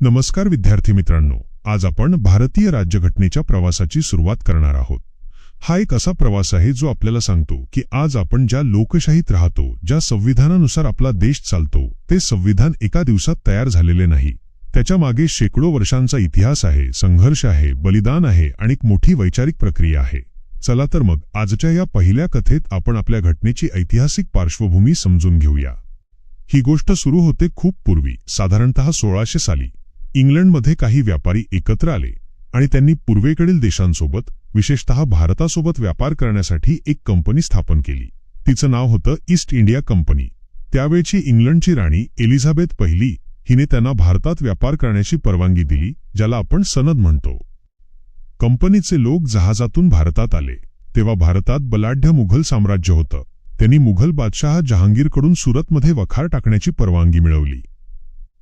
नमस्कार विद्यार्थी मित्रांनो आज आपण भारतीय राज्यघटनेच्या प्रवासाची सुरुवात करणार आहोत. हा एक असा प्रवास आहे जो आपल्याला सांगतो की आज आपण ज्या लोकशाहीत राहतो ज्या संविधानानुसार आपला देश चालतो ते संविधान एका दिवसात तयार झालेले नाही. त्याच्यामागे शेकडो वर्षांचा इतिहास आहे संघर्ष आहे बलिदान आहे आणि एक मोठी वैचारिक प्रक्रिया आहे. चला तर मग आजच्या या पहिल्या कथेत आपण आपल्या घटनेची ऐतिहासिक पार्श्वभूमी समजून घेऊया. ही गोष्ट सुरू होते खूप पूर्वी साधारणतः सोळाशे साली. इंग्लंडमध्ये काही व्यापारी एकत्र आले आणि त्यांनी पूर्वेकडील देशांसोबत विशेषतः भारतासोबत व्यापार करण्यासाठी एक कंपनी स्थापन केली. तिचं नाव होतं ईस्ट इंडिया कंपनी. त्यावेळची इंग्लंडची राणी एलिझाबेथ पहिली हिने त्यांना भारतात व्यापार करण्याची परवानगी दिली ज्याला आपण सनद म्हणतो. कंपनीचे लोक जहाजातून भारतात आले. तेव्हा भारतात बलाढ्य मुघल साम्राज्य होतं. त्यांनी मुघल बादशहा जहांगीरकडून सुरतमध्ये वखार टाकण्याची परवानगी मिळवली.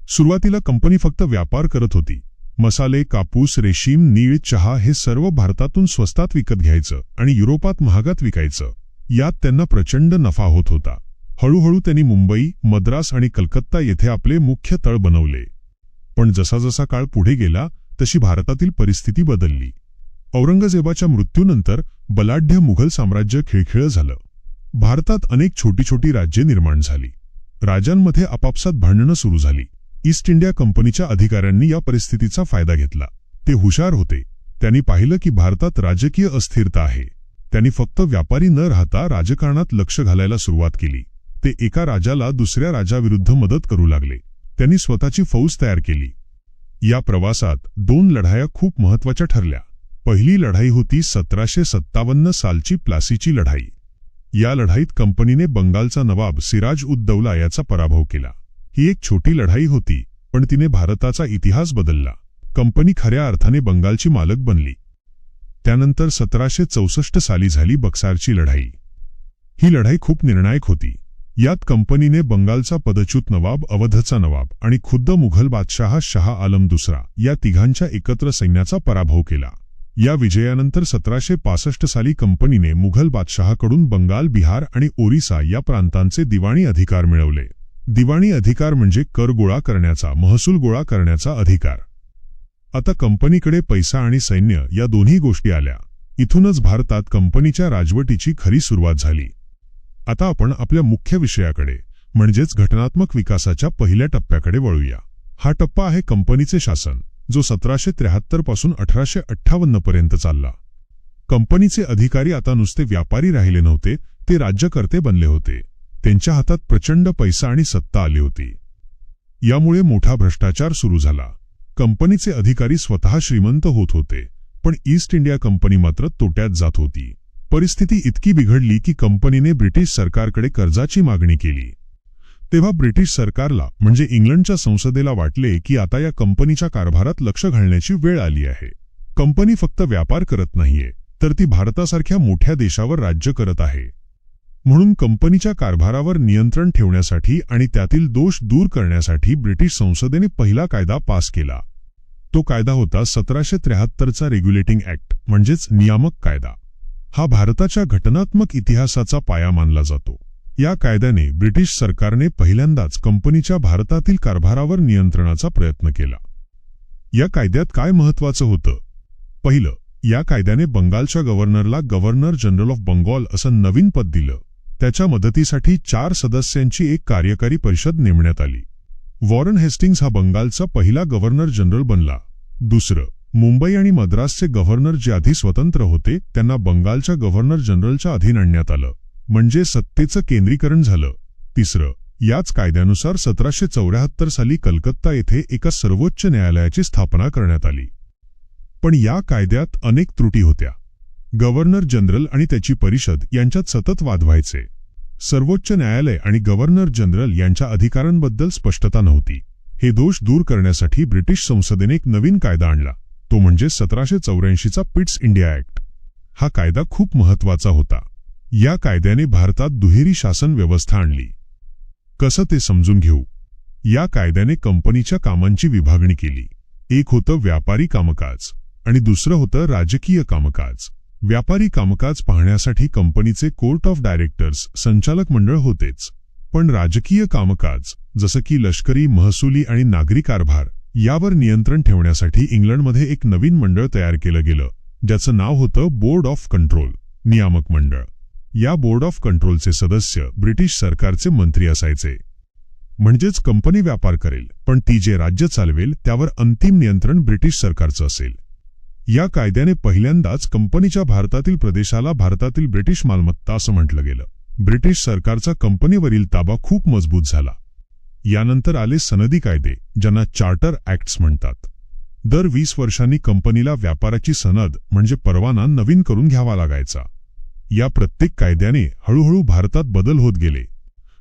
सुरुवातीला कंपनी फक्त व्यापार करत होती. मसाले कापूस रेशीम नीळ चहा हे सर्व भारतातून स्वस्तात विकत घ्यायचं आणि युरोपात महागात विकायचं. यात त्यांना प्रचंड नफा होत होता. हळूहळू त्यांनी मुंबई मद्रास आणि कलकत्ता येथे आपले मुख्य तळ बनवले. पण जसा जसा काळ पुढे गेला तशी भारतातील परिस्थिती बदलली. औरंगजेबाच्या मृत्यूनंतर बलाढ्य मुघल साम्राज्य खिळखिळं झालं. भारतात अनेक छोटी छोटी राज्ये निर्माण झाली. राजांमध्ये आपापसात भांडणं सुरू झाली. ईस्ट इंडिया कंपनीच्या अधिकाऱ्यांनी या परिस्थितीचा फायदा घेतला. ते हुशार होते. त्यांनी पाहिलं की भारतात राजकीय अस्थिरता आहे. त्यांनी फक्त व्यापारी न राहता राजकारणात लक्ष घालायला सुरुवात केली. ते एका राजाला दुसऱ्या राजाविरुद्ध मदत करू लागले. त्यांनी स्वतःची फौज तयार केली. या प्रवासात दोन लढाया खूप महत्त्वाच्या ठरल्या. पहिली लढाई होती सतराशे सत्तावन्न सालची प्लासीची लढाई. या लढाईत कंपनीने बंगालचा नवाब सिराज उद दौला याचा पराभव केला. ही एक छोटी लढाई होती पण तिने भारताचा इतिहास बदलला. कंपनी खऱ्या अर्थाने बंगालची मालक बनली. त्यानंतर सतराशे चौसष्ट साली झाली बक्सारची लढाई. ही लढाई खूप निर्णायक होती. यात कंपनीने बंगालचा पदच्युत नवाब अवधचा नवाब आणि खुद्द मुघल बादशहा शहा आलम दुसरा या तिघांच्या एकत्र सैन्याचा पराभव केला. या विजयानंतर सतराशे पासष्ट साली कंपनीने मुघल बादशहाकडून बंगाल बिहार आणि ओरिसा या प्रांतांचे दिवाणी अधिकार मिळवले. दिवाणी अधिकार म्हणजे कर गोळा करण्याचा महसूल गोळा करण्याचा अधिकार. आता कंपनीकडे पैसा आणि सैन्य या दोन्ही गोष्टी आल्या. इथूनच भारतात कंपनीच्या राजवटीची खरी सुरुवात झाली. आता आपण आपल्या मुख्य विषयाकडे म्हणजेच घटनात्मक विकासाच्या पहिल्या टप्प्याकडे वळूया. हा टप्पा आहे कंपनीचे शासन जो सतराशे त्र्याहत्तरपासून अठराशे अठ्ठावन्न पर्यंत चालला. कंपनीचे अधिकारी आता नुसते व्यापारी राहिले नव्हते ते राज्यकर्ते बनले होते. त्यांच्या हातात प्रचंड पैसा आणि सत्ता आली होती. यामुळे मोठा भ्रष्टाचार सुरू झाला. कंपनीचे अधिकारी स्वतः श्रीमंत होत होते पण ईस्ट इंडिया कंपनी मात्र तोट्यात जात होती. परिस्थिती इतकी बिघडली की कंपनीने ब्रिटिश सरकारकडे कर्जाची मागणी केली. तेव्हा ब्रिटिश सरकारला म्हणजे इंग्लंडच्या संसदेला वाटले की आता या कंपनीच्या कारभारात लक्ष घालण्याची वेळ आली आहे. कंपनी फक्त व्यापार करत नाहीये तर ती भारतासारख्या मोठ्या देशावर राज्य करत आहे. म्हणून कंपनीच्या कारभारावर नियंत्रण ठेवण्यासाठी आणि त्यातील दोष दूर करण्यासाठी ब्रिटिश संसदेने पहिला कायदा पास केला. तो कायदा होता सतराशे त्र्याहत्तरचा रेग्युलेटिंग ऍक्ट म्हणजेच नियामक कायदा. हा भारताच्या घटनात्मक इतिहासाचा पाया मानला जातो. या कायद्याने ब्रिटिश सरकारने पहिल्यांदाच कंपनीच्या भारतातील कारभारावर नियंत्रणाचा प्रयत्न केला. या कायद्यात काय महत्वाचं होतं? पहिलं या कायद्याने बंगालच्या गव्हर्नरला गव्हर्नर जनरल ऑफ बंगाल असं नवीन पद दिलं. त्याच्या मदतीसाठी चार सदस्यांची एक कार्यकारी परिषद नेमण्यात आली. वॉरन हेस्टिंग्स हा बंगालचा पहिला गव्हर्नर जनरल बनला. दुसरं मुंबई आणि मद्रासचे गव्हर्नर जे आधी स्वतंत्र होते त्यांना बंगालच्या गव्हर्नर जनरलच्या अधीन आणण्यात आलं. म्हणजे सत्तेचं केंद्रीकरण झालं. तिसरं याच कायद्यानुसार सतराशे चौऱ्याहत्तर साली कलकत्ता येथे एका सर्वोच्च न्यायालयाची स्थापना करण्यात आली. पण या कायद्यात अनेक त्रुटी होत्या. गव्हर्नर जनरल आणि त्याची परिषद यांच्यात सतत वाद व्हायचे. सर्वोच्च न्यायालय आणि गव्हर्नर जनरल यांच्या अधिकारांबद्दल स्पष्टता नव्हती. हे दोष दूर करण्यासाठी ब्रिटिश संसदेने एक नवीन कायदा आणला. तो म्हणजे सतराशे चौऱ्याऐंशीचा पिट्स इंडिया ऍक्ट. हा कायदा खूप महत्त्वाचा होता. या कायद्याने भारतात दुहेरी शासन व्यवस्था आणली. कसं ते समजून घेऊ? या कायद्याने कंपनीच्या कामांची विभागणी केली. एक होतं व्यापारी कामकाज आणि दुसरं होतं राजकीय कामकाज. व्यापारी कामकाज पाहण्यासाठी कंपनीचे कोर्ट ऑफ डायरेक्टर्स संचालक मंडळ होतेच. पण राजकीय कामकाज जसं की लष्करी महसुली आणि नागरी कारभार यावर नियंत्रण ठेवण्यासाठी इंग्लंडमध्ये एक नवीन मंडळ तयार केलं गेलं ज्याचं नाव होतं बोर्ड ऑफ कंट्रोल नियामक मंडळ. या बोर्ड ऑफ कंट्रोलचे सदस्य ब्रिटिश सरकारचे मंत्री असायचे. म्हणजेच कंपनी व्यापार करेल पण ती जे राज्य चालवेल त्यावर अंतिम नियंत्रण ब्रिटिश सरकारचं असेल. या कायद्याने पहिल्यांदाच कंपनीच्या भारतातील प्रदेशाला भारतातील ब्रिटिश मालमत्ता असं म्हटलं गेलं. ब्रिटिश सरकारचा कंपनीवरील ताबा खूप मजबूत झाला. यानंतर आले सनदी कायदे ज्यांना चार्टर ऍक्ट्स म्हणतात. दर वीस वर्षांनी कंपनीला व्यापाराची सनद म्हणजे परवाना नवीन करून घ्यावा लागायचा. या प्रत्येक कायद्याने हळूहळू भारतात बदल होत गेले.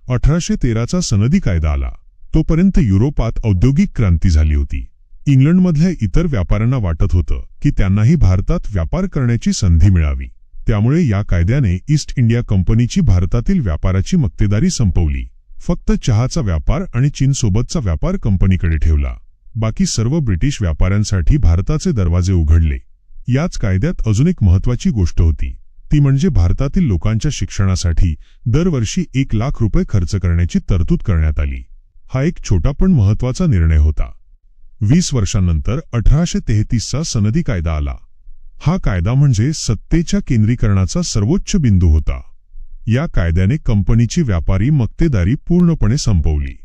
अठराशे तेराचा सनदी कायदा आला. तोपर्यंत युरोपात औद्योगिक क्रांती झाली होती. इंग्लंडमधल्या इतर व्यापाऱ्यांना वाटत होतं की त्यांनाही भारतात व्यापार करण्याची संधी मिळावी. त्यामुळे या कायद्याने ईस्ट इंडिया कंपनीची भारतातील व्यापाराची मक्तेदारी संपवली. फक्त चहाचा व्यापार आणि चीनसोबतचा व्यापार कंपनीकडे ठेवला. बाकी सर्व ब्रिटिश व्यापाऱ्यांसाठी भारताचे दरवाजे उघडले. याच कायद्यात अजून एक महत्वाची गोष्ट होती. ती म्हणजे भारतातील लोकांच्या शिक्षणासाठी दरवर्षी एक लाख रुपये खर्च करण्याची तरतूद करण्यात आली. हा एक छोटा पण महत्त्वाचा निर्णय होता. वीस वर्षांनंतर अठराशे तेहतीसचा सनदी कायदा आला. हा कायदा म्हणजे सत्तेच्या केंद्रीकरणाचा सर्वोच्च बिंदू होता. या कायद्याने कंपनीची व्यापारी मक्तेदारी पूर्णपणे संपवली.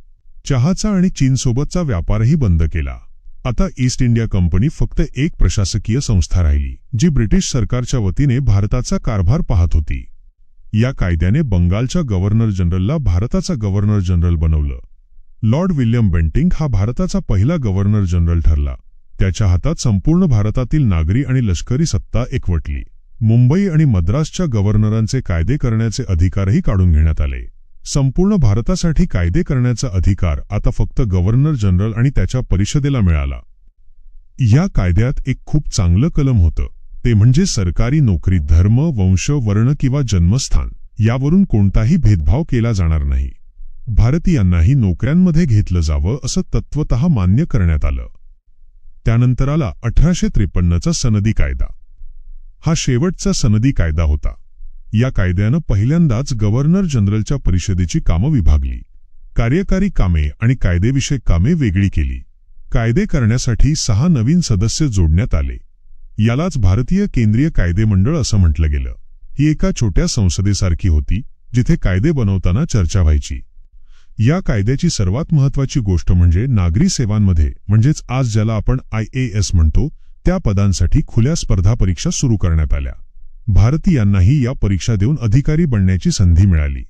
चहाचा आणि चीनसोबतचा व्यापारही बंद केला. आता ईस्ट इंडिया कंपनी फक्त एक प्रशासकीय संस्था राहिली जी ब्रिटिश सरकारच्या वतीने भारताचा कारभार पाहत होती. या कायद्याने बंगालच्या गव्हर्नर जनरलला भारताचा गव्हर्नर जनरल बनवलं. लॉर्ड विल्यम बेंटिंग हा भारताचा पहिला गव्हर्नर जनरल ठरला. त्याच्या हातात संपूर्ण भारतातील नागरी आणि लष्करी सत्ता एकवटली. मुंबई आणि मद्रासच्या गव्हर्नरांचे कायदे करण्याचे अधिकारही काढून घेण्यात आले. संपूर्ण भारतासाठी कायदे करण्याचा अधिकार आता फक्त गव्हर्नर जनरल आणि त्याच्या परिषदेला मिळाला. या कायद्यात एक खूप चांगलं कलम होतं. ते म्हणजे सरकारी नोकरी धर्म वंश वर्ण किंवा जन्मस्थान. यावरून कोणताही भेदभाव केला जाणार नाही. भारतीयांनाही नोकऱ्यांमध्ये घेतलं जावं असं तत्वत मान्य करण्यात आलं. त्यानंतर आला अठराशे त्रेपन्नचा सनदी कायदा. हा शेवटचा सनदी कायदा होता. या कायद्यानं पहिल्यांदाच गव्हर्नर जनरलच्या परिषदेची कामं विभागली. कार्यकारी कामे आणि कायदेविषयक कामे वेगळी केली. कायदे करण्यासाठी सहा नवीन सदस्य जोडण्यात आले. यालाच भारतीय केंद्रीय कायदे मंडळ असं म्हटलं गेलं. ही एका छोट्या संसदेसारखी होती जिथे कायदे बनवताना चर्चा व्हायची. या कायद्याची सर्वात महत्वाची गोष्ट म्हणजे नागरी सेवांमध्ये म्हणजेच आज ज्याला आपण आय ए एस म्हणतो त्या पदांसाठी खुल्या स्पर्धा परीक्षा सुरू करण्यात आल्या. भारतीयांनाही या परीक्षा देऊन अधिकारी बनण्याची संधी मिळाली.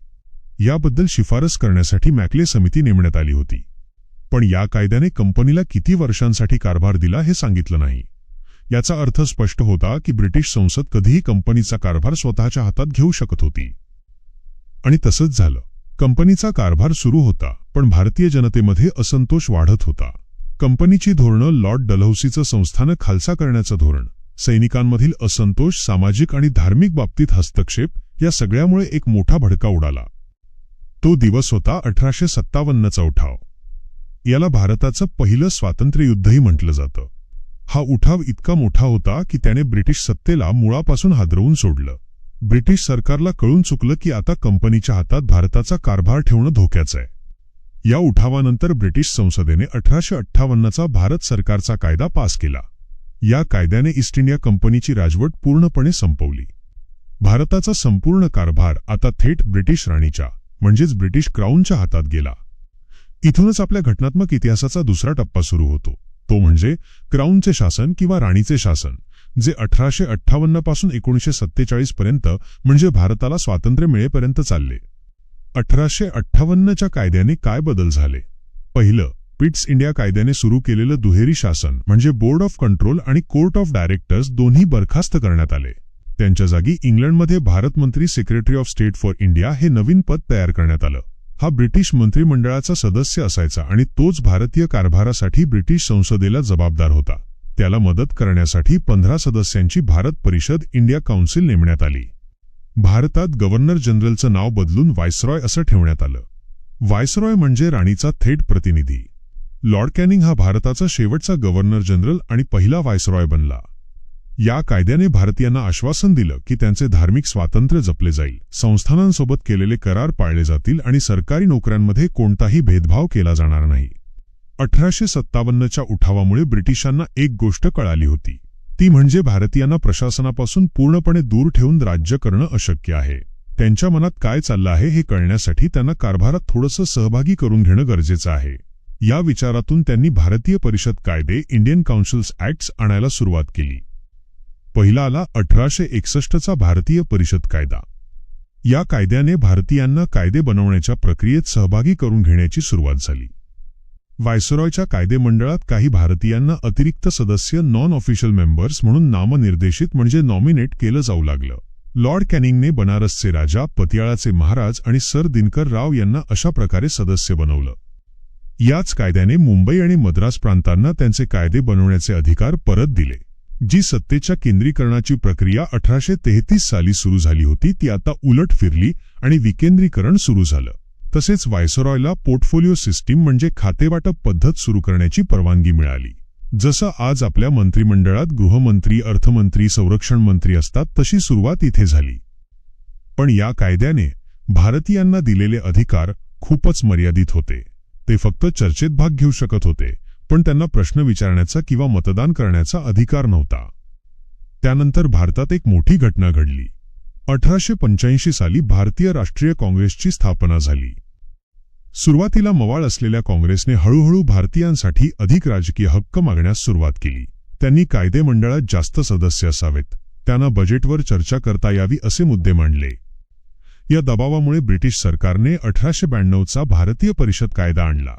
याबद्दल शिफारस करण्यासाठी मॅकले समिती नेमण्यात आली होती. पण या कायद्याने कंपनीला किती वर्षांसाठी कारभार दिला हे सांगितलं नाही. याचा अर्थ स्पष्ट होता की ब्रिटिश संसद कधीही कंपनीचा कारभार स्वतःच्या हातात घेऊ शकत होती. आणि तसंच झालं. कंपनीचा कारभार सुरू होता पण भारतीय जनतेमध्ये असंतोष वाढत होता. कंपनीची धोरणं लॉर्ड डलहौसीचं संस्थानं खालसा करण्याचं धोरण सैनिकांमधील असंतोष सामाजिक आणि धार्मिक बाबतीत हस्तक्षेप या सगळ्यामुळे एक मोठा भडका उडाला. तो दिवस होता अठराशे सत्तावन्नचा उठाव. याला भारताचं पहिलं स्वातंत्र्ययुद्धही म्हटलं जातं. हा उठाव इतका मोठा होता की त्याने ब्रिटिश सत्तेला मुळापासून हादरवून सोडलं. ब्रिटिश सरकारला कळून चुकलं की आता कंपनीच्या हातात भारताचा कारभार ठेवणं धोक्याचं आहे. या उठावानंतर ब्रिटिश संसदेने अठराशे अठ्ठावन्नचा भारत सरकारचा कायदा पास केला. या कायद्याने ईस्ट इंडिया कंपनीची राजवट पूर्णपणे संपवली. भारताचा संपूर्ण कारभार आता थेट ब्रिटिश राणीच्या म्हणजेच ब्रिटिश क्राऊनच्या हातात गेला. इथूनच आपल्या घटनात्मक इतिहासाचा दुसरा टप्पा सुरू होतो. तो म्हणजे क्राऊनचे शासन किंवा राणीचे शासन. जे अठराशे अठ्ठावन्नपासून एकोणीसशे सत्तेचाळीस पर्यंत म्हणजे भारताला स्वातंत्र्य मिळेपर्यंत चालले. अठराशे अठ्ठावन्नच्या कायद्याने काय बदल झाले? पहिलं पिट्स इंडिया कायद्याने सुरू केलेलं दुहेरी शासन म्हणजे बोर्ड ऑफ कंट्रोल आणि कोर्ट ऑफ डायरेक्टर्स दोन्ही बरखास्त करण्यात आले. त्यांच्या जागी इंग्लंडमध्ये भारत मंत्री secretary of state for India हे नवीन पद तयार करण्यात आलं. हा ब्रिटिश मंत्रिमंडळाचा सदस्य असायचा आणि तोच भारतीय कारभारासाठी ब्रिटिश संसदेला जबाबदार होता. त्याला मदत करण्यासाठी पंधरा सदस्यांची भारत परिषद इंडिया काउन्सिल नेमण्यात आली. भारतात गव्हर्नर जनरलचं नाव बदलून व्हायसरॉय असं ठेवण्यात आलं. व्हायसरॉय म्हणजे राणीचा थेट प्रतिनिधी. लॉर्ड कॅनिंग हा भारताचा शेवटचा गव्हर्नर जनरल आणि पहिला व्हायसरॉय बनला. या कायद्याने भारतीयांना आश्वासन दिलं की त्यांचे धार्मिक स्वातंत्र्य जपले जाईल. संस्थानांसोबत केलेले करार पाळले जातील आणि सरकारी नोकऱ्यांमध्ये कोणताही भेदभाव केला जाणार नाही. अठराशे सत्तावन्नच्या उठावामुळे ब्रिटिशांना एक गोष्ट कळाली होती. ती म्हणजे भारतीयांना प्रशासनापासून पूर्णपणे दूर ठेवून राज्य करणं अशक्य आहे. त्यांच्या मनात काय चाललं आहे हे कळण्यासाठी त्यांना कारभारात थोडंसं सहभागी करून घेणं गरजेचं आहे. या विचारातून त्यांनी भारतीय परिषद कायदे इंडियन काउन्सिल्स ऍक्ट्स आणायला सुरुवात केली. पहिला आला अठराशे एकसष्टचा भारतीय परिषद कायदा. या कायद्याने भारतीयांना कायदे बनवण्याच्या प्रक्रियेत सहभागी करून घेण्याची सुरुवात झाली. व्हायसरॉयच्या कायदेमंडळात काही भारतीयांना अतिरिक्त सदस्य नॉन ऑफिशियल मेंबर्स म्हणून नामनिर्देशित म्हणजे नॉमिनेट केलं जाऊ लागलं. लॉर्ड कॅनिंगने बनारसचे राजा पतियाळाचे महाराज आणि सर दिनकर राव यांना अशा प्रकारे सदस्य बनवलं. याच कायद्याने मुंबई आणि मद्रास प्रांतांना त्यांचे कायदे बनवण्याचे अधिकार परत दिले. जी सत्तेच्या केंद्रीकरणाची प्रक्रिया अठराशे तेहतीस साली सुरू झाली होती ती आता उलट फिरली आणि विकेंद्रीकरण सुरू झालं. तसेच व्हायसरॉयला पोर्टफोलिओ सिस्टीम म्हणजे खातेवाटप पद्धत सुरू करण्याची परवानगी मिळाली. जसं आज आपल्या मंत्रिमंडळात गृहमंत्री अर्थमंत्री संरक्षण मंत्री असतात तशी सुरुवात इथे झाली. पण या कायद्याने भारतीयांना दिलेले अधिकार खूपच मर्यादित होते. ते फक्त चर्चेत भाग घेऊ शकत होते पण त्यांना प्रश्न विचारण्याचा किंवा मतदान करण्याचा अधिकार नव्हता. त्यानंतर भारतात एक मोठी घटना घडली. अठराशे पंच्याऐंशी साली भारतीय राष्ट्रीय काँग्रेसची स्थापना झाली. सुरुवातीला मवाळ असलेल्या काँग्रेसने हळूहळू भारतीयांसाठी अधिक राजकीय हक्क मागण्यास सुरुवात केली. त्यांनी कायदेमंडळात जास्त सदस्य असावेत. त्यांना बजेटवर चर्चा करता यावी असे मुद्दे मांडले. या दबावामुळे ब्रिटिश सरकारने अठराशे ब्याण्णवचा भारतीय परिषद कायदा आणला.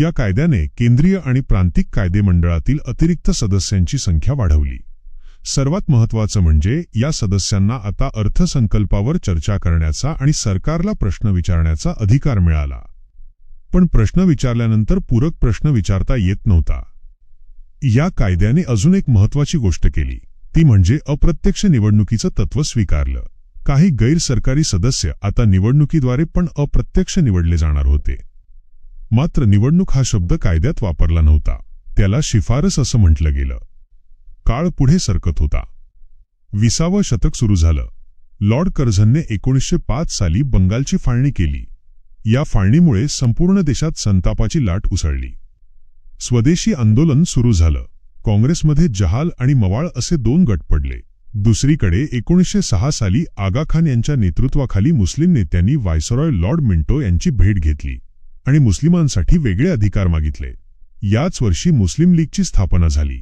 या कायद्याने केंद्रीय आणि प्रांतिक कायदेमंडळातील अतिरिक्त सदस्यांची संख्या वाढवली. सर्वात महत्वाचं म्हणजे या सदस्यांना आता अर्थसंकल्पावर चर्चा करण्याचा आणि सरकारला प्रश्न विचारण्याचा अधिकार मिळाला. पण प्रश्न विचारल्यानंतर पूरक प्रश्न विचारता येत नव्हता. या कायद्याने अजून एक महत्वाची गोष्ट केली. ती म्हणजे अप्रत्यक्ष निवडणुकीचं तत्व स्वीकारलं. काही गैरसरकारी सदस्य आता निवडणुकीद्वारे पण अप्रत्यक्ष निवडले जाणार होते. मात्र निवडणूक हा शब्द कायद्यात वापरला नव्हता. त्याला शिफारस असं म्हटलं गेलं. काळ पुढे सरकत होता. विसावं शतक सुरू झालं. लॉर्ड कर्झनने एकोणीसशे पाच साली बंगालची फाळणी केली. या फाळणीमुळे संपूर्ण देशात संतापाची लाट उसळली. स्वदेशी आंदोलन सुरू झालं. काँग्रेसमध्ये जहाल आणि मवाळ असे दोन गट पडले. दुसरीकडे एकोणीसशे सहा साली आगा खान यांच्या नेतृत्वाखाली मुस्लिम नेत्यांनी व्हायसरॉय लॉर्ड मिंटो यांची भेट घेतली आणि मुस्लिमांसाठी वेगळे अधिकार मागितले. याच वर्षी मुस्लिम लीगची स्थापना झाली.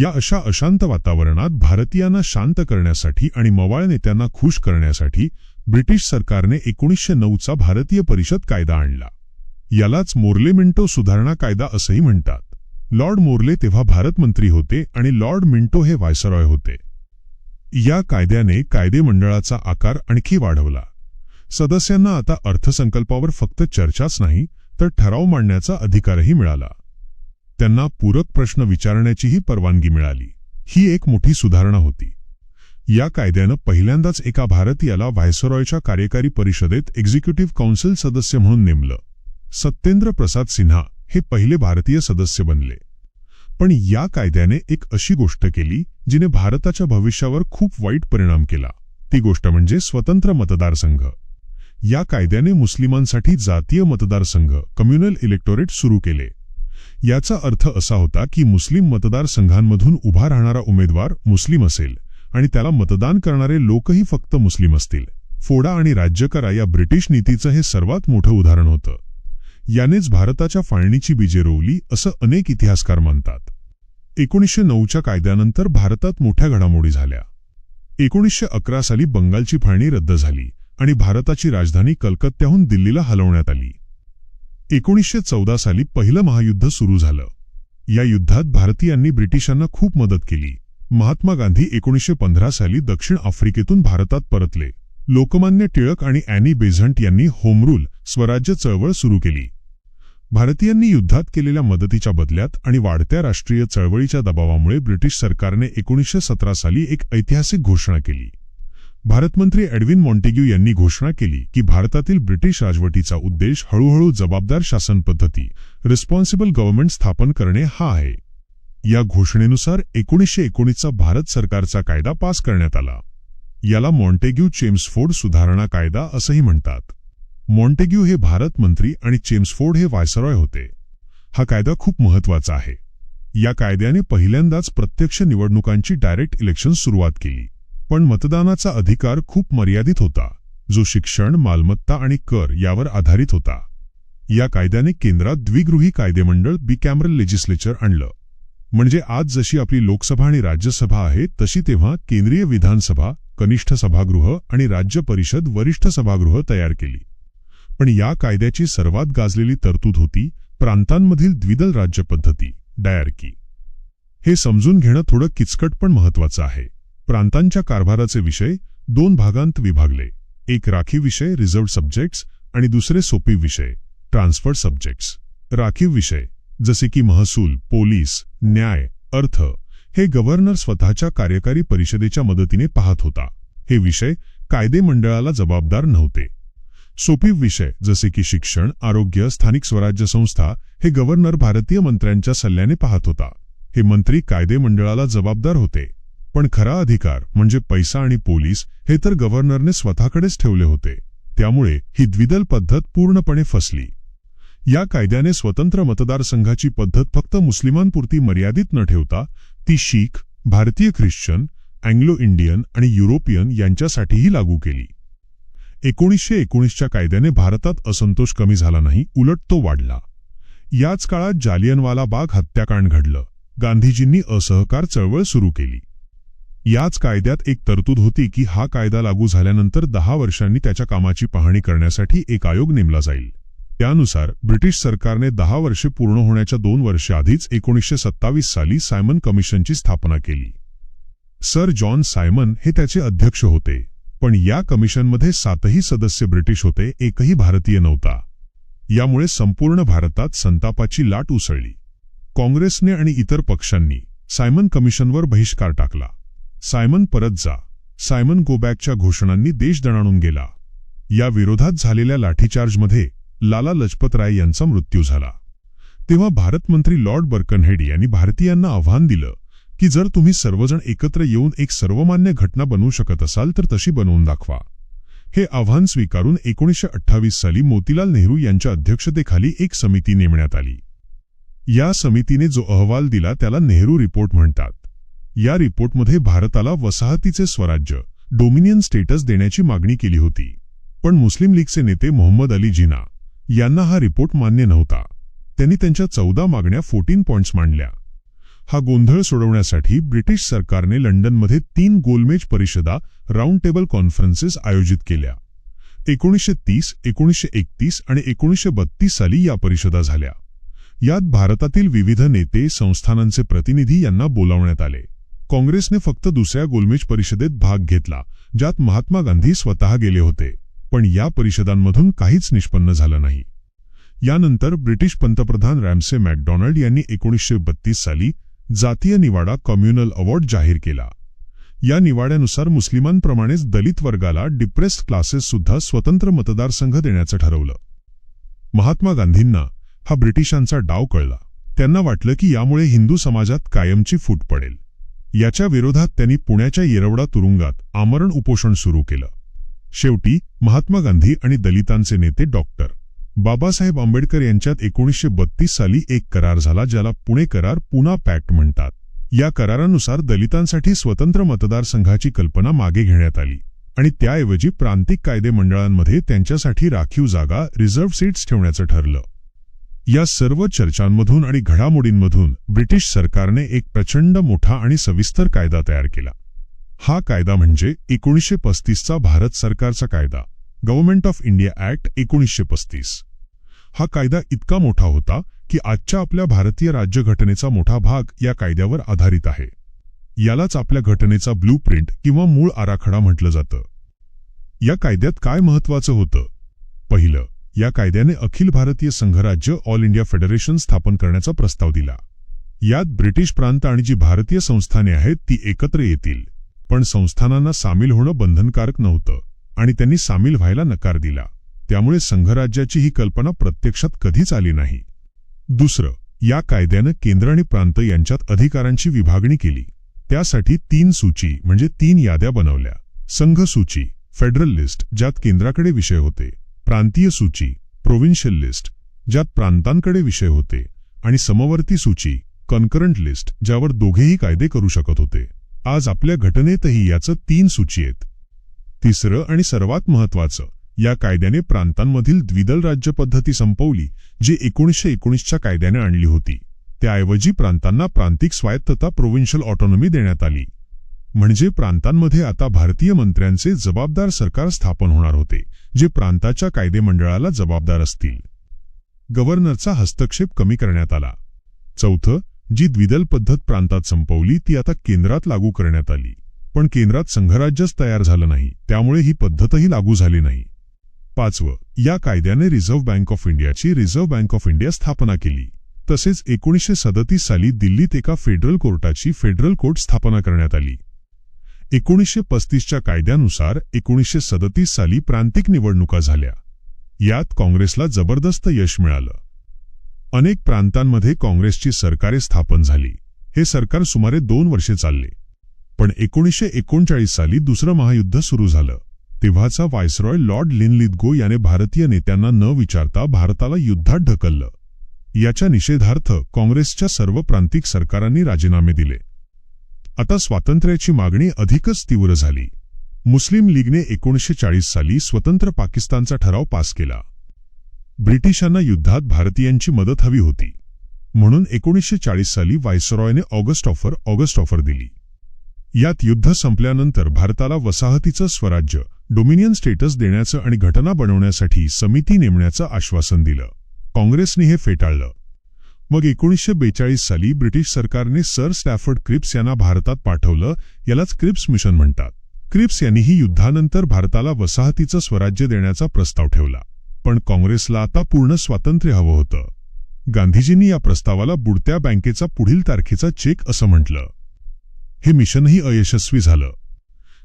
या अशा अशांत वातावरणात भारतीयांना शांत करण्यासाठी आणि मवाळ नेत्यांना खुश करण्यासाठी ब्रिटिश सरकारने एकोणीसशे नऊचा भारतीय परिषद कायदा आणला. यालाच मोर्ले मिंटो सुधारणा कायदा असंही म्हणतात. लॉर्ड मोर्ले तेव्हा भारतमंत्री होते आणि लॉर्ड मिंटो हे व्हायसरॉय होते. या कायद्याने कायदेमंडळाचा आकार आणखी वाढवला. सदस्यांना आता अर्थसंकल्पावर फक्त चर्चाच नाही तर ठराव मांडण्याचा अधिकारही मिळाला. त्यांना पूरक प्रश्न विचारण्याचीही परवानगी मिळाली. ही एक मोठी सुधारणा होती. या कायद्यानं पहिल्यांदाच एका भारतीयाला व्हायसरॉयच्या कार्यकारी परिषदेत एक्झिक्युटिव्ह काउन्सिल सदस्य म्हणून नेमलं. सत्येंद्र प्रसाद सिन्हा हे पहिले भारतीय सदस्य बनले. पण या कायद्याने एक अशी गोष्ट केली जिने भारताच्या भविष्यावर खूप वाईट परिणाम केला. ती गोष्ट म्हणजे स्वतंत्र मतदारसंघ या कायद्याने मुस्लिमांसाठी जातीय मतदारसंघ कम्युनल इलेक्टोरेट सुरू केले. याचा अर्थ असा होता की मुस्लिम मतदारसंघांमधून उभा राहणारा उमेदवार मुस्लिम असेल आणि त्याला मतदान करणारे लोकही फक्त मुस्लिम असतील. फोडा आणि राज्य करा या ब्रिटिश नीतीचं हे सर्वात मोठं उदाहरण होतं. यानेच भारताच्या फाळणीची बीजे रोवली असं अनेक इतिहासकार मानतात. एकोणीसशे नऊच्या कायद्यानंतर भारतात मोठ्या घडामोडी झाल्या. एकोणीसशे अकरा साली बंगालची फाळणी रद्द झाली आणि भारताची राजधानी कलकत्त्याहून दिल्लीला हलवण्यात आली. एकोणीसशे चौदा साली पहिलं महायुद्ध सुरू झालं. या युद्धात भारतीयांनी ब्रिटिशांना खूप मदत केली. महात्मा गांधी एकोणीसशे पंधरा साली दक्षिण आफ्रिकेतून भारतात परतले. लोकमान्य टिळक आणि अॅनी बेझंट यांनी होमरूल स्वराज्य चळवळ सुरू केली. भारतीयांनी युद्धात केलेल्या मदतीच्या बदल्यात आणि वाढत्या राष्ट्रीय चळवळीच्या दबावामुळे ब्रिटिश सरकारने एकोणीसशे सतरा साली एक ऐतिहासिक घोषणा केली. भारतमंत्री एडविन मॉन्टेग्यू यांनी घोषणा केली की भारतातील ब्रिटिश राजवटीचा उद्देश हळूहळू जबाबदार शासन पद्धती रिस्पॉन्सिबल गव्हर्नमेंट स्थापन करणे हा आहे. या घोषणेनुसार एकोणीसशे एकोणीसचा भारत सरकारचा कायदा पास करण्यात आला. याला मॉन्टेग्यू चेम्सफोर्ड सुधारणा कायदा असंही म्हणतात. मॉन्टेग्यू हे भारत मंत्री आणि चेम्सफोर्ड हे व्हायसरॉय होते. हा कायदा खूप महत्त्वाचा आहे. या कायद्याने पहिल्यांदाच प्रत्यक्ष निवडणुकांची डायरेक्ट इलेक्शन सुरुवात केली. पण मतदानाचा अधिकार खूप मर्यादित होता जो शिक्षण मालमत्ता आणि कर यावर आधारित होता. या कायद्याने केंद्रात द्विगृही कायदेमंडळ बिकॅमरल लेजिस्लेचर आणलं. म्हणजे आज जशी आपली लोकसभा आणि राज्यसभा आहे तशी तेव्हा केंद्रीय विधानसभा कनिष्ठ सभागृह आणि राज्य परिषद वरिष्ठ सभागृह तयार केली. पण या कायद्याची सर्वात गाजलेली तरतूद होती प्रांतांमधील द्विदल राज्यपद्धती डायर्की डायरकी. हे समजून घेणं थोडं किचकट पण महत्वाचं आहे. प्रांतांच्या कारभाराचे विषय दोन भागांत विभागले. एक राखीव विषय रिझर्व्ह सब्जेक्ट्स आणि दुसरे सोपी विषय ट्रान्सफर सब्जेक्ट्स राखीव विषय जसे की महसूल पोलीस न्याय अर्थ हे गव्हर्नर स्वतःच्या कार्यकारी परिषदेच्या मदतीने पाहत होता. हे विषय कायदे मंडळाला जबाबदार नव्हते. सोपी विषय जसे की शिक्षण आरोग्य स्थानिक स्वराज्य संस्था हे गव्हर्नर भारतीय मंत्र्यांच्या सल्ल्याने पाहत होता. हे मंत्री कायदे मंडळाला जबाबदार होते. पण खरा अधिकार म्हणजे पैसा आणि पोलीस हे तर गव्हर्नरने स्वतःकडेच ठेवले होते. त्यामुळे ही द्विदल पद्धत पूर्णपणे फसली. या कायद्याने स्वतंत्र मतदारसंघाची पद्धत फक्त मुस्लिमांपुरती मर्यादित न ठेवता ती शीख भारतीय ख्रिश्चन अँग्लो इंडियन आणि युरोपियन यांच्यासाठीही लागू केली. एकोणीसशे एकोणीसच्या कायद्याने भारतात असंतोष कमी झाला नाही उलट तो वाढला. याच काळात जालियनवाला बाग हत्याकांड घडलं. गांधीजींनी असहकार चळवळ सुरू केली. याच कायद्यात एक तरतूद होती की हा कायदा लागू झाल्यानंतर दहा वर्षांनी त्याच्या कामाची पाहणी करण्यासाठी एक आयोग नेमला जाईल. त्यानुसार ब्रिटिश सरकारने दहा वर्षे पूर्ण होण्याच्या दोन वर्षाआधीच एकोणीसशे सत्तावीस साली सायमन कमिशनची स्थापना केली. सर जॉन सायमन हे त्याचे अध्यक्ष होते पण या कमिशनमध्ये सातही सदस्य ब्रिटिश होते एकही भारतीय नव्हता. यामुळे संपूर्ण भारतात संतापाची लाट उसळली. काँग्रेसने आणि इतर पक्षांनी सायमन कमिशनवर बहिष्कार टाकला. सायमन परत जा. सायमन गोबॅकच्या घोषणांनी देश दणाणून गेला. या विरोधात झालेल्या लाठीचार्जमध्ये लाला लजपत राय यांचा मृत्यू झाला. तेव्हा भारतमंत्री लॉर्ड बर्कनहेड यांनी भारतीयांना आव्हान दिलं की जर तुम्ही सर्वजण एकत्र येऊन एक सर्वमान्य घटना बनवू शकत असाल तर तशी बनवून दाखवा. हे आव्हान स्वीकारून एकोणीसशे अठ्ठावीस साली मोतीलाल नेहरू यांच्या अध्यक्षतेखाली एक समिती नेमण्यात आली. या समितीने जो अहवाल दिला त्याला नेहरू रिपोर्ट म्हणतात. या रिपोर्टमध्ये भारताला वसाहतीचे स्वराज्य डोमिनियन स्टेटस देण्याची मागणी केली होती. पण मुस्लिम लीगचे नेते मोहम्मद अली जिना यांना हा रिपोर्ट मान्य नव्हता. त्यांनी त्यांच्या चौदा मागण्या फोर्टीन पॉइंट्स मांडल्या. हा गोंधळ सोडवण्यासाठी ब्रिटिश सरकारने लंडनमध्ये तीन गोलमेज परिषदा राऊंड टेबल कॉन्फरन्सेस आयोजित केल्या. एकोणीसशे तीस एकोणीसशे एकतीस आणि एकोणीसशे बत्तीस साली या परिषदा झाल्या. यात भारतातील विविध नेते संस्थानांचे प्रतिनिधी यांना बोलावण्यात आले. काँग्रेसने फक्त दुसऱ्या गोलमेज परिषदेत भाग घेतला ज्यात महात्मा गांधी स्वतः गेले होते. पण या परिषदांमधून काहीच निष्पन्न झालं नाही. यानंतर ब्रिटिश पंतप्रधान रॅमसे मॅकडॉनल्ड यांनी एकोणीसशे बत्तीस साली जातीय निवाडा कम्युनल अवॉर्ड जाहीर केला. या निवाड्यानुसार मुस्लिमांप्रमाणेच दलित वर्गाला डिप्रेस्ड क्लासेस सुद्धा स्वतंत्र मतदारसंघ देण्याचं ठरवलं. महात्मा गांधींना हा ब्रिटिशांचा डाव कळला. त्यांना वाटलं की यामुळे हिंदू समाजात कायमची फूट पडेल. याच्या विरोधात त्यांनी पुण्याच्या येरवडा तुरुंगात आमरण उपोषण सुरू केलं. शेवटी महात्मा गांधी आणि दलितांचे नेते डॉक्टर बाबासाहेब आंबेडकर यांच्यात एकोणीसशे बत्तीस साली एक करार झाला ज्याला पुणे करार पुना पॅक्ट म्हणतात. या करारानुसार दलितांसाठी स्वतंत्र मतदारसंघाची कल्पना मागे घेण्यात आली आणि त्याऐवजी प्रांतिक कायदे मंडळांमध्ये त्यांच्यासाठी राखीव जागा रिझर्व्ह सीट्स ठेवण्याचं ठरलं. या सर्व चर्चांमधून आणि घडामोडींमधून ब्रिटिश सरकारने एक प्रचंड मोठा आणि सविस्तर कायदा तयार केला. हा कायदा म्हणजे एकोणीसशे पस्तीसचा भारत सरकारचा कायदा गव्हर्नमेंट ऑफ इंडिया ऍक्ट एकोणीसशे पस्तीस. हा कायदा इतका मोठा होता की आजच्या आपल्या भारतीय राज्यघटनेचा मोठा भाग या कायद्यावर आधारित आहे. यालाच आपल्या घटनेचा ब्लू प्रिंट किंवा मूळ आराखडा म्हटलं जातं. या कायद्यात काय महत्वाचं होतं? पहिलं या कायद्याने अखिल भारतीय संघराज्य ऑल इंडिया फेडरेशन स्थापन करण्याचा प्रस्ताव दिला. यात ब्रिटिश प्रांत आणि जी भारतीय संस्थाने आहेत ती एकत्र येतील. पण संस्थानांना सामील होणं बंधनकारक नव्हतं आणि त्यांनी सामील व्हायला नकार दिला. त्यामुळे संघराज्याची ही कल्पना प्रत्यक्षात कधीच आली नाही. दुसरं या कायद्यानं केंद्र आणि प्रांत यांच्यात अधिकारांची विभागणी केली. त्यासाठी तीन सूची म्हणजे तीन याद्या बनवल्या. संघ सूची फेडरल लिस्ट ज्यात केंद्राकडे विषय होते. प्रांतीय सूची प्रोव्हिन्शियल लिस्ट ज्यात प्रांतांकडे विषय होते आणि समवर्ती सूची कन्करंट लिस्ट ज्यावर दोघेही कायदे करू शकत होते. आज आपल्या घटनेतही याचं तीन सूची आहेत. तिसरं आणि सर्वात महत्वाचं या कायद्याने प्रांतांमधील द्विदल राज्य पद्धती संपवली जी एकोणीसशे एकोणीसच्या कायद्याने आणली होती. त्याऐवजी प्रांतांना प्रांतिक स्वायत्तता प्रोव्हिन्शियल ऑटोनॉमी देण्यात आली. म्हणजे प्रांतांमध्ये आता भारतीय मंत्र्यांचे जबाबदार सरकार स्थापन होणार होते जे प्रांताच्या कायदेमंडळाला जबाबदार असतील. गव्हर्नरचा हस्तक्षेप कमी करण्यात आला. चौथं जी द्विदल पद्धत प्रांतात संपवली ती आता केंद्रात लागू करण्यात आली. पण केंद्रात संघराज्यच तयार झालं नाही त्यामुळे ही पद्धतही लागू झाली नाही. पाचवं या कायद्याने रिझर्व्ह बँक ऑफ इंडियाची रिझर्व्ह बँक ऑफ इंडिया स्थापना केली. तसेच एकोणीसशे सदतीस साली दिल्लीत एका फेडरल कोर्टाची फेडरल कोर्ट स्थापना करण्यात आली. एकोणीसशे पस्तीसच्या कायद्यानुसार एकोणीसशे सदतीस साली प्रांतिक निवडणुका झाल्या. यात काँग्रेसला जबरदस्त यश मिळालं. अनेक प्रांतांमध्ये काँग्रेसची सरकारे स्थापन झाली. हे सरकार सुमारे दोन वर्षे चालले. पण एकोणीसशे एकोणचाळीस साली दुसरं महायुद्ध सुरू झालं. तेव्हाचा व्हायसरॉय लॉर्ड लिनलिदगो याने भारतीय नेत्यांना न विचारता भारताला युद्धात ढकललं. याच्या निषेधार्थ काँग्रेसच्या सर्व प्रांतिक सरकारांनी राजीनामे दिले. आता स्वातंत्र्याची मागणी अधिकच तीव्र झाली. मुस्लिम लीगने एकोणीसशे चाळीस साली स्वतंत्र पाकिस्तानचा ठराव पास केला. ब्रिटिशांना युद्धात भारतीयांची मदत हवी होती. म्हणून एकोणीसशे चाळीस साली व्हायसरॉयने ऑगस्ट ऑफर ऑगस्ट ऑफर दिली. यात युद्ध संपल्यानंतर भारताला वसाहतीचं स्वराज्य डोमिनियन स्टेटस देण्याचं आणि घटना बनवण्यासाठी समिती नेमण्याचं आश्वासन दिलं. काँग्रेसने हे फेटाळलं. मग एकोणीसशे बेचाळीस साली ब्रिटिश सरकारने सर स्टॅफर्ड क्रिप्स यांना भारतात पाठवलं यालाच क्रिप्स मिशन म्हणतात. क्रिप्स यांनीही युद्धानंतर भारताला वसाहतीचं स्वराज्य देण्याचा प्रस्ताव ठेवला. पण काँग्रेसला आता पूर्ण स्वातंत्र्य हवं होतं. गांधीजींनी या प्रस्तावाला बुडत्या बँकेचा पुढील तारखेचा चेक असं म्हटलं. हे मिशनही अयशस्वी झालं.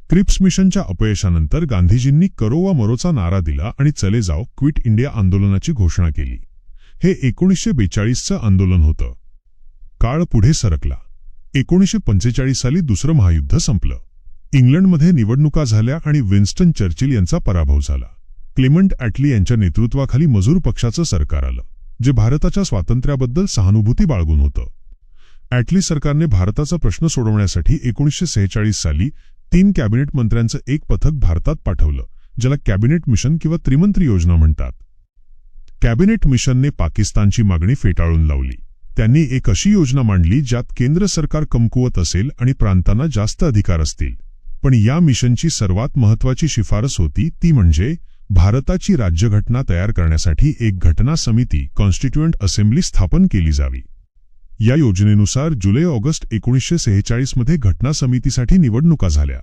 क्रिप्स मिशनच्या अपयशानंतर गांधीजींनी करो वा मरोचा नारा दिला आणि चले जाओ क्विट इंडिया आंदोलनाची घोषणा केली. हे एकोणीसशे बेचाळीसचं आंदोलन होतं. काळ पुढे सरकला. एकोणीसशे पंचेचाळीस साली दुसरं महायुद्ध संपलं. इंग्लंडमध्ये निवडणुका झाल्या आणि विन्स्टन चर्चिल यांचा पराभव झाला. क्लेमंट ॲटली यांच्या नेतृत्वाखाली मजूर पक्षाचं सरकार आलं जे भारताच्या स्वातंत्र्याबद्दल सहानुभूती बाळगून होतं. ॲटली सरकारने भारताचा प्रश्न सोडवण्यासाठी एकोणीसशे सेहेचाळीस साली तीन कॅबिनेट मंत्र्यांचं एक पथक भारतात पाठवलं ज्याला कॅबिनेट मिशन किंवा त्रिमंत्री योजना म्हणतात. कॅबिनेट मिशनने पाकिस्तानची मागणी फेटाळून लावली. त्यांनी एक अशी योजना मांडली ज्यात केंद्र सरकार कमकुवत असेल आणि प्रांतांना जास्त अधिकार असतील. पण या मिशनची सर्वात महत्वाची शिफारस होती ती म्हणजे भारताची राज्यघटना तयार करण्यासाठी एक घटना समिती कॉन्स्टिट्युएंट असेंब्ली स्थापन केली जावी. या योजनेनुसार जुलै ऑगस्ट एकोणीसशे सेहेचाळीसमध्ये घटना समितीसाठी निवडणुका झाल्या.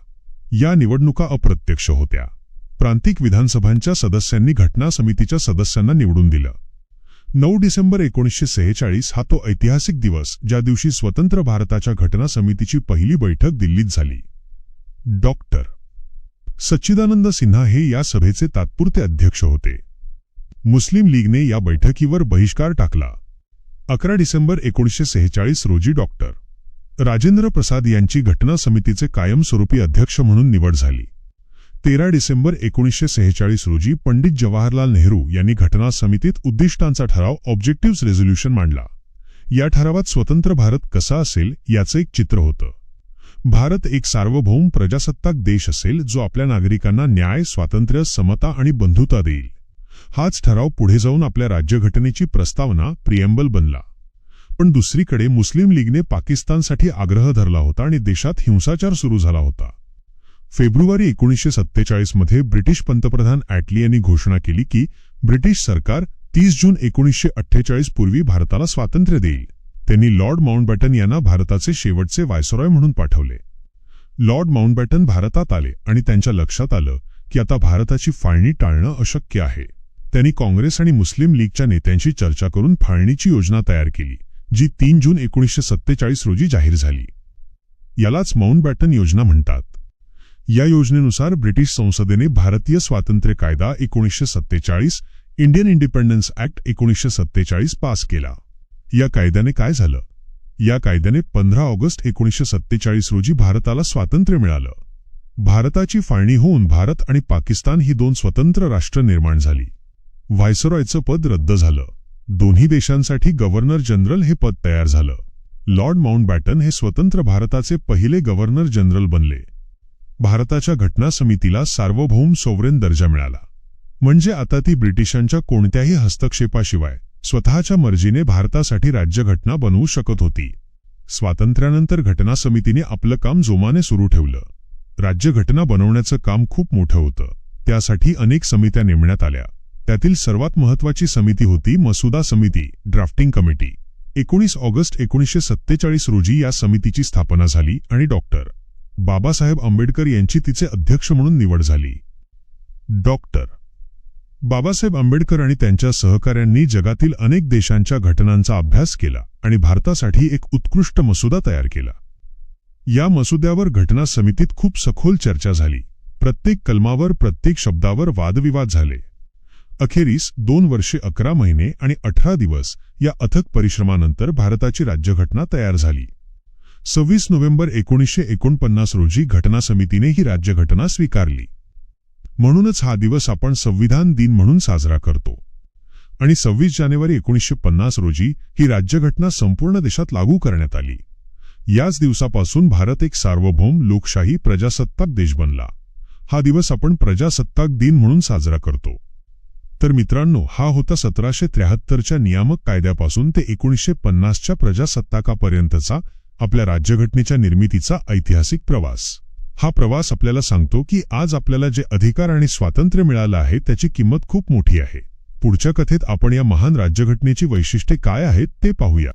या निवडणुका अप्रत्यक्ष होत्या. प्रांतिक विधानसभांच्या सदस्यांनी घटना समितीच्या सदस्यांना निवडून दिलं. नऊ डिसेंबर एकोणीसशे सेहेचाळीस हा तो ऐतिहासिक दिवस ज्या दिवशी स्वतंत्र भारताच्या घटना समितीची पहिली बैठक दिल्लीत झाली. डॉक्टर सच्चिदानंद सिन्हा हे या सभेचे तात्पुरते अध्यक्ष होते. मुस्लिम लीगने या बैठकीवर बहिष्कार टाकला. अकरा डिसेंबर एकोणीसशे सेहेचाळीस रोजी डॉक्टर राजेंद्र प्रसाद यांची घटना समितीचे कायमस्वरूपी अध्यक्ष म्हणून निवड झाली. तेरा डिसेंबर एकोणीसशे सेहेचाळीस रोजी पंडित जवाहरलाल नेहरू यांनी घटना समितीत उद्दिष्टांचा ठराव ऑब्जेक्टिव्ह रेझोल्युशन मांडला. या ठरावात स्वतंत्र भारत कसा असेल याचं एक चित्र होतं. भारत एक सार्वभौम प्रजासत्ताक देश असेल जो आपल्या नागरिकांना न्याय स्वातंत्र्य समता आणि बंधुता देईल. हाच ठराव पुढे जाऊन आपल्या राज्यघटनेची प्रस्तावना प्रिएम्बल बनला. पण दुसरीकडे मुस्लिम लीगने पाकिस्तानसाठी आग्रह धरला होता आणि देशात हिंसाचार सुरू झाला होता. फेब्रुवारी एकोणीसशे सत्तेचाळीसमध्ये ब्रिटिश पंतप्रधान ॲटली यांनी घोषणा केली की ब्रिटिश सरकार तीस जून एकोणीसशे अठ्ठेचाळीस पूर्वी भारताला स्वातंत्र्य देईल. त्यांनी लॉर्ड माउंटबॅटन यांना भारताचे शेवटचे वायसरॉय म्हणून पाठवले. लॉर्ड माउंटबॅटन भारतात आले आणि त्यांच्या लक्षात आलं की आता भारताची फाळणी टाळणं अशक्य आहे. त्यांनी काँग्रेस आणि मुस्लिम लीगच्या नेत्यांशी चर्चा करून फाळणीची योजना तयार केली जी तीन जून एकोणीसशे सत्तेचाळीस रोजी जाहीर झाली. यालाच माउंटबॅटन योजना म्हणतात. या योजनेनुसार ब्रिटिश संसदेने भारतीय स्वातंत्र्य कायदा एकोणीसशे सत्तेचाळीस इंडियन इंडिपेंडन्स ऍक्ट एकोणीसशे सत्तेचाळीस पास केला. या कायद्याने काय झालं? या कायद्याने पंधरा ऑगस्ट एकोणीसशे सत्तेचाळीस रोजी भारताला स्वातंत्र्य मिळालं. भारताची फाळणी होऊन भारत आणि पाकिस्तान ही दोन स्वतंत्र राष्ट्र निर्माण झाली. व्हायसरॉयचं पद रद्द झालं. दोन्ही देशांसाठी गव्हर्नर जनरल हे पद तयार झालं. लॉर्ड माउंटबॅटन हे स्वतंत्र भारताचे पहिले गव्हर्नर जनरल बनले. भारताच्या घटना समितीला सार्वभौम सोवरेन दर्जा मिळाला. म्हणजे आता ती ब्रिटिशांच्या कोणत्याही हस्तक्षेपाशिवाय स्वतःच्या मर्जीने भारतासाठी राज्यघटना बनवू शकत होती. स्वातंत्र्यानंतर घटना समितीने आपलं काम जोमाने सुरू ठेवलं. राज्यघटना बनवण्याचं काम खूप मोठं होतं. त्यासाठी अनेक समित्या नेमण्यात आल्या. त्यातील सर्वात महत्वाची समिती होती मसुदा समिती ड्राफ्टिंग कमिटी. एकोणीस ऑगस्ट एकोणीसशे सत्तेचाळीस रोजी या समितीची स्थापना झाली आणि डॉक्टर बाबासाहेब आंबेडकर यांची तिचे अध्यक्ष म्हणून निवड झाली. डॉक्टर बाबासाहेब आंबेडकर आणि त्यांच्या सहकाऱ्यांनी जगातील अनेक देशांच्या घटनांचा अभ्यास केला आणि भारतासाठी एक उत्कृष्ट मसुदा तयार केला. या मसुद्यावर घटना समितीत खूप सखोल चर्चा झाली. प्रत्येक कलमावर प्रत्येक शब्दावर वादविवाद झाले. अखेरीस दोन वर्षे अकरा महिने आणि अठरा दिवस या अथक परिश्रमानंतर भारताची राज्यघटना तयार झाली. सव्वीस नोव्हेंबर एकोणीसशे एकोणपन्नास रोजी घटना समितीने ही राज्यघटना स्वीकारली. म्हणूनच हा दिवस आपण संविधान दिन म्हणून साजरा करतो. आणि सव्वीस जानेवारी एकोणीसशे पन्नास रोजी ही राज्यघटना संपूर्ण देशात लागू करण्यात आली. याच दिवसापासून भारत एक सार्वभौम लोकशाही प्रजासत्ताक देश बनला. हा दिवस आपण प्रजासत्ताक दिन म्हणून साजरा करतो. तर मित्रांनो हा होता सतराशे त्र्याहत्तरच्या नियामक कायद्यापासून ते एकोणीसशे पन्नासच्या प्रजासत्ताकापर्यंतचा आपल्या राज्यघटनेच्या निर्मितीचा ऐतिहासिक प्रवास. हा प्रवास आपल्याला सांगतो की आज आपल्याला जे अधिकार आणि स्वातंत्र्य मिळालं आहे त्याची किंमत खूप मोठी आहे. पुढच्या कथेत आपण या महान राज्यघटनेची वैशिष्ट्ये काय आहेत ते पाहूया.